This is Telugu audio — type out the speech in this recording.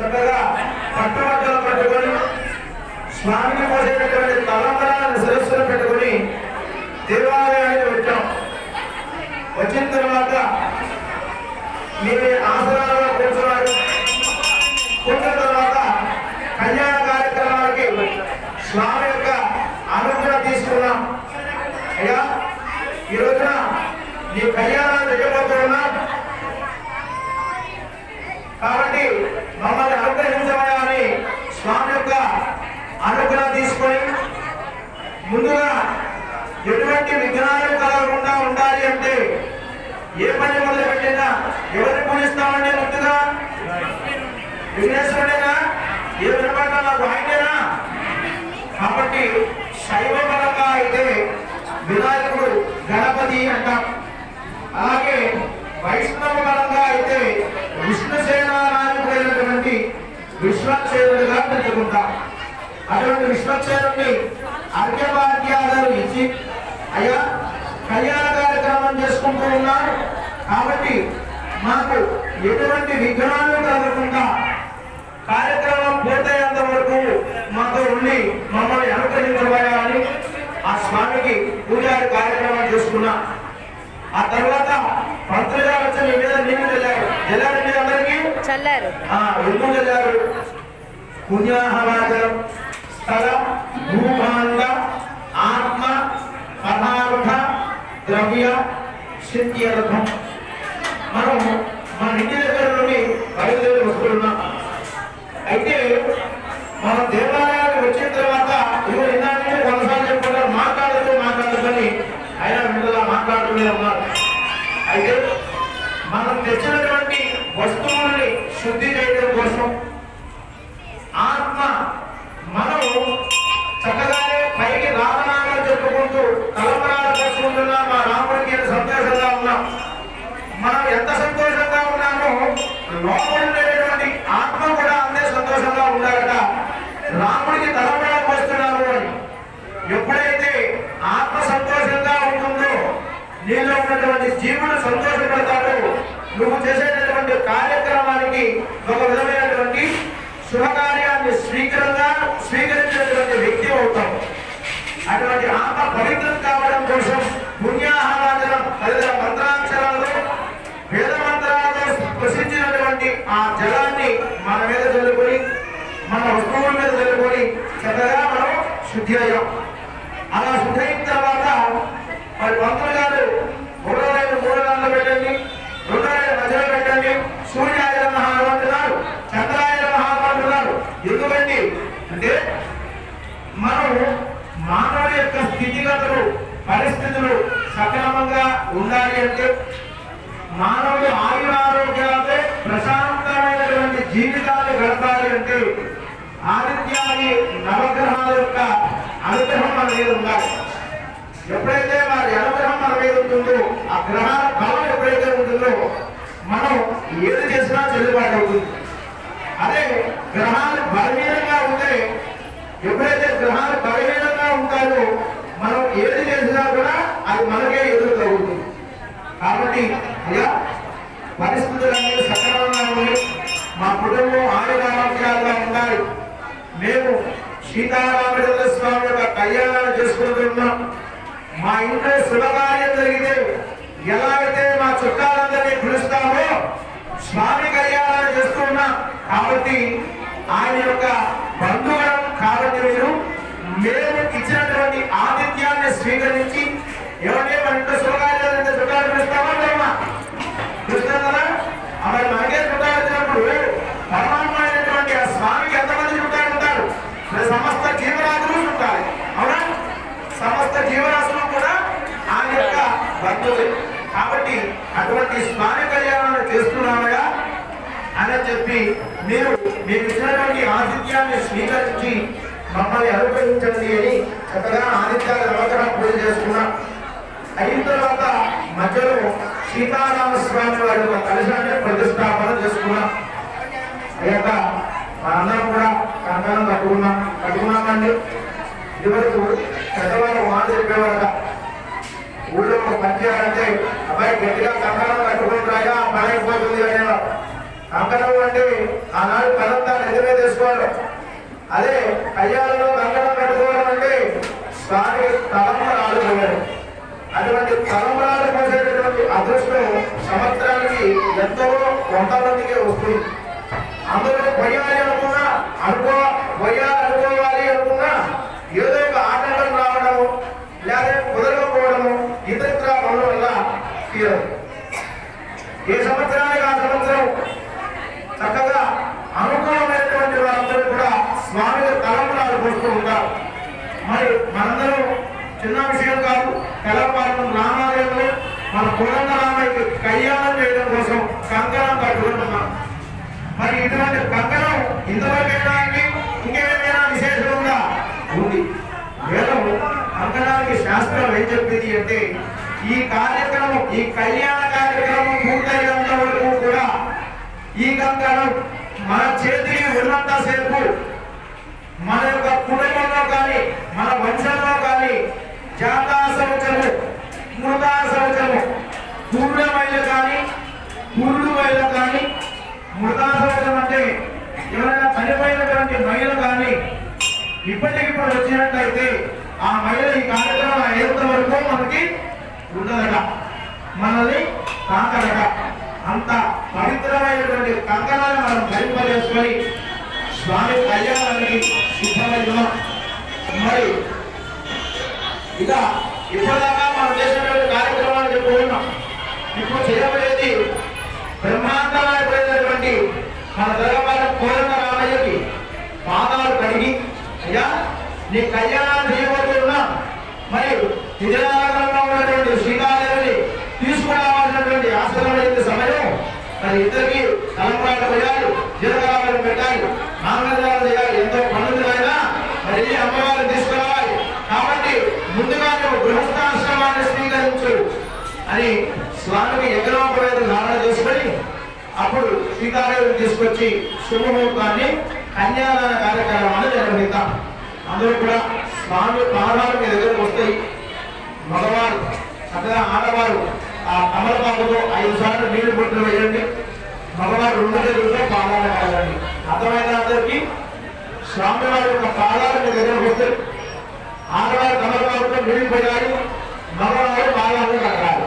చక్కగా పట్టుబట్టలు పట్టుకొని స్వామిని పోసేటటువంటి తలంబరాలను సరస్సులు పెట్టుకొని దేవాలయానికి వచ్చాం. వచ్చిన తర్వాత మీ ఆసనాలలో కూర్చున్నారు కూర్చున్న తర్వాత కళ్యాణ కార్యక్రమాలకి స్వామి యొక్క అనుగ్రహం తీసుకున్నాం. అయ్యా ఈ రోజున నీ కళ్యాణాలు చేయబోతున్నా కాబట్టి మమ్మల్ని అనుగ్రహించమని అని స్వామి యొక్క అనుగ్రహం తీసుకొని ముందుగా ఎటువంటి విఘ్నాలు కలగకుండా ఉండాలి అంటే ఏ పని మొదలు పెట్టినా ఎవరిని పూజిస్తామంటే ముందుగా? విఘ్నేశ్వరుడేనా? ఏ విధంగా నాకు ఆయనేనా? కాబట్టి శైవ పరంగా అయితే వినాయకుడు గణపతి అంటాం. అలాగే వైష్ణవ పరంగా అయితే పెట్టుకుంటాం అటువంటి విశ్వక్షేణుడిని అర్ఘ్యపాఠ్యాలు ఇచ్చి అయ్యా కళ్యాణ కార్యక్రమం చేసుకుంటూ ఉన్నాను కాబట్టి మాకు ఎటువంటి విఘ్నాలు కలగకుండా కార్యక్రమం పూర్తయ్యేంత వరకు మాతో ఉండి మమ్మల్ని అనుగ్రహించబోయాలని ఆ స్వామికి పూజారి కార్యక్రమం చేసుకున్నా. ఆ తర్వాత పంతులుగా వచ్చి మీ మీద నీళ్ళు వెళ్ళారు వెళ్ళారు మీ అందరికీ? చల్లారు. ఎందుకు వెళ్ళారు పుణ్యాహవాచనం స్థల భూభాండ ఆత్మ పదార్థ ద్రవ్య సిద్ధ్యర్థం మనం మన ఇంటి దగ్గర నుండి బయలుదేరి వస్తున్నాం అయితే మన దేవాలయానికి వచ్చిన తర్వాత ఇవి ఇందాక కొనసాగి చెప్పుకుంటారు మాట్లాడుతూ మాట్లాడుకొని ఆయన విడుదల మాట్లాడుతూనే ఉన్నారు. అయితే మనం తెచ్చినటువంటి వస్తువుల్ని శుద్ధి చేయడం కోసం ఆత్మ మనం చక్కగానే పైకి రామనామా చెప్పుకుంటూ తలంబరాలు చేసుకుంటున్నా మా రాముడికి ఎంత సంతోషంగా ఉన్నాం. మనం ఎంత సంతోషంగా ఉన్నామో లోపల ఉండేటువంటి ఆత్మ కూడా అంతే సంతోషంగా ఉండాలట. రాముడికి తలంబరాలు వస్తున్నాము అని. ఎప్పుడైతే ఆత్మ సంతోషంగా ఉంటుందో నీలో ఉన్నటువంటి జీవుడు సంతోషపడతాడు. నువ్వు చేసేటటువంటి కార్యక్రమానికి ఒక విధమైనటువంటి శుభకార్యాన్ని స్వీకరంగా స్వీకరించినటువంటి వ్యక్తి అవుతాం. అటువంటి ఆత్మ పవిత్రం కావడం కోసం పుణ్యాహవాచనం తదితర మంత్రాక్షరాలు వేద మంత్రాలతో ప్రసిద్ధినటువంటి ఆ జలాన్ని మన మీద చల్లుకొని మన వస్తువుల మీద చల్లుకొని చక్కగా మనం శుద్ధి అయ్యాం. ఉండాలి అంటే మానవుడు ఆయురారోగ్యాలతో ప్రశాంతమైనటువంటి జీవితాన్ని గడపాలి అంటే ఆదిత్యాది నవగ్రహాల యొక్క అనుగ్రహం మన మీద ఉండాలి. ఎప్పుడైతే వారి అనుగ్రహం మన మీద ఉంటుందో ఆ గ్రహాల బలం ఎప్పుడైతే ఉంటుందో మనం ఏది చేసినా చెల్లుబాటు అవుతుంది. అదే గ్రహాలు బలహీనంగా ఉంటే ఎప్పుడైతే గ్రహాలు బలహీనంగా ఉంటాయో మనం ఏది చేసినా కూడా అది మనకే ఎదురు కాబట్టి అయ్యా పరిస్థితులన్నీ సక్రమంగా ఉన్నాయి. మా కుటుంబం ఆయురారోగ్యాలుగా ఉండాలి. మేము సీతారామచంద్ర స్వామి యొక్క కళ్యాణాలు చేసుకుంటున్నాం మా ఇంట్లో శుభకార్యం జరిగితే ఎలా అయితే మా చుట్టాలందరినీ పిలుస్తామో స్వామి కళ్యాణాలు చేస్తున్నాం కాబట్టి ఆయన యొక్క బంధువులం కాబట్టి మీరు మేము ఇచ్చినటువంటి ఆతిథ్యాన్ని స్వీకరించి ఎవరిని మన ఇంట్లో శుభకార్యాలు అంటే చుట్టాలు పిలుస్తామా లేమా పిలుస్తాం కదా మరి మనకే చుట్టాలు వచ్చినప్పుడు పరమాత్మ అయినటువంటి ఆ స్వామికి ఎంతమంది చుట్టాలు ఉంటారు మరి సమస్త జీవరాశులు చుట్టాలి అవునా సమస్త జీవరాశులు కూడా ఆయన యొక్క బంధువులు. కాబట్టి అటువంటి స్నాన కళ్యాణాలు చేస్తున్నామయా అని చెప్పి మీరు మీకు ఇచ్చినటువంటి ఆతిథ్యాన్ని స్వీకరించి మమ్మల్ని అనుగ్రహించండి అని చక్కగా ఆదిత్యాల నవగ్రహం పూజ చేసుకున్నాం. అయిన తర్వాత మధ్యలో సీతారామ స్వామి వారి యొక్క కలశాన్ని ప్రతిష్టాపన చేసుకున్నాం. అయ్యాక మా అందరం కూడా కంకణం కట్టుకున్నాం కట్టుకున్నామండి ఇదివరకు పెద్దవారు మాట చెప్పేవాళ్ళ ఊళ్ళో ఒక పంచాలంటే అబ్బాయి గట్టిగా కంకణం కట్టుకుంటారా పని అయిపోతుంది అనేవారు కంకణం అంటే ఆనాడు పనంతా నిజమే తీసుకోవాలి. అదే కయ్యాలలో కంకణం కట్టుకోవడం అంటే స్వామి తలంబరాలు పోయారు అటువంటి తలంబరాలు పోసేటటువంటి అదృష్టం సంవత్సరానికి ఎంతో కొంతమందికే వస్తుంది. అందరూ పోయాలి అనుకున్నా అనుకో పోయాలి అనుకున్నా ఏదో ఒక ఆటంకం రావడము లేదా కుదరకపోవడము ఇతరితర పనుల వల్ల తీరదు ఏ సంవత్సరానికి ఆ సంవత్సరం చక్కగా అనుకూలమైనటువంటి వారందరూ కూడా స్వామికి తలంబరాలు పోస్తూ ఉంటారు మరి మనందరం చిన్న విషయం కాదు కలపాలెం రామాలయంలో మన కులంద రామయ్యకి కళ్యాణం చేయడం కోసం కంకణం కట్టుకుంటున్నాం మరి ఇటువంటి కంకణం ఇంతవరకైనా ఇంకేమైనా విశేషం ఉందా? ఉంది. వేదం కంకణానికి శాస్త్రం ఏం చెప్పింది అంటే ఈ కార్యక్రమం ఈ కళ్యాణ కార్యక్రమం పూర్తయ్యేంత వరకు కూడా ఈ కంకణం మన చేతికి ఉన్నంత ఇప్పటికిప్పుడు వచ్చినట్లయితే ఆ మహిళ ఈ కార్యక్రమం అయ్యేంత వరకు మనకి ఉండదట మనల్ని తాకదట. అంత పవిత్రమైనటువంటి కంకణాన్ని మనం ధరింపజేసుకొని స్వామి కళ్యాణానికి సిద్ధమైన మరి ఇక ఇప్పటిదాకా మనం చేసినటువంటి కార్యక్రమాలు చెప్పుకున్నాం ఇప్పుడు చేయబోయేది బ్రహ్మాండమైనటువంటి మన దర్గపాల కోరణ రామయ్యకి పాదాలు కడిగి అయ్యా నీ కళ్యాణాన్ని చేయబోతున్నా. మరి విజయనగరంలో ఉన్నటువంటి శ్రీకాదేవిని తీసుకురావాల్సినటువంటి ఆశ్రమైన సమయం. మరి ఇద్దరికి తలంపరాలు వేయాలి జీలకర్రలు పెట్టాలి ఆనందాలు చేయాలి ఎంతో పనులు అయినా మరి అమ్మవారిని తీసుకురావాలి. కాబట్టి ముందుగా నువ్వు గృహస్థాశ్రమాన్ని స్వీకరించు అని స్వామికి యజ్ఞోపవేద ధారణ చేసుకొని అప్పుడు సీతాదేవిని తీసుకొచ్చి శుభముహూర్తాన్ని కన్యాదాన కార్యక్రమాన్ని నిర్వహిద్దాం. అందరూ కూడా స్వామి పాదాలు మీ దగ్గరకు వస్తాయి మగవారు అక్కడ ఆడవారు ఆ తమలపాకుతో ఐదు సార్లు నీళ్ళు పుట్టిన వేయండి. మగవారు రెండు చేతులతో పాదాలు కలగండి అర్థమైన అందరికీ? స్వామివారి యొక్క పాదాలు మీ దగ్గరకు వస్తాయి ఆడవారు తమలపాకుతో నీళ్ళు పెట్టాలి మగవారు పాదాలు కట్టాలి.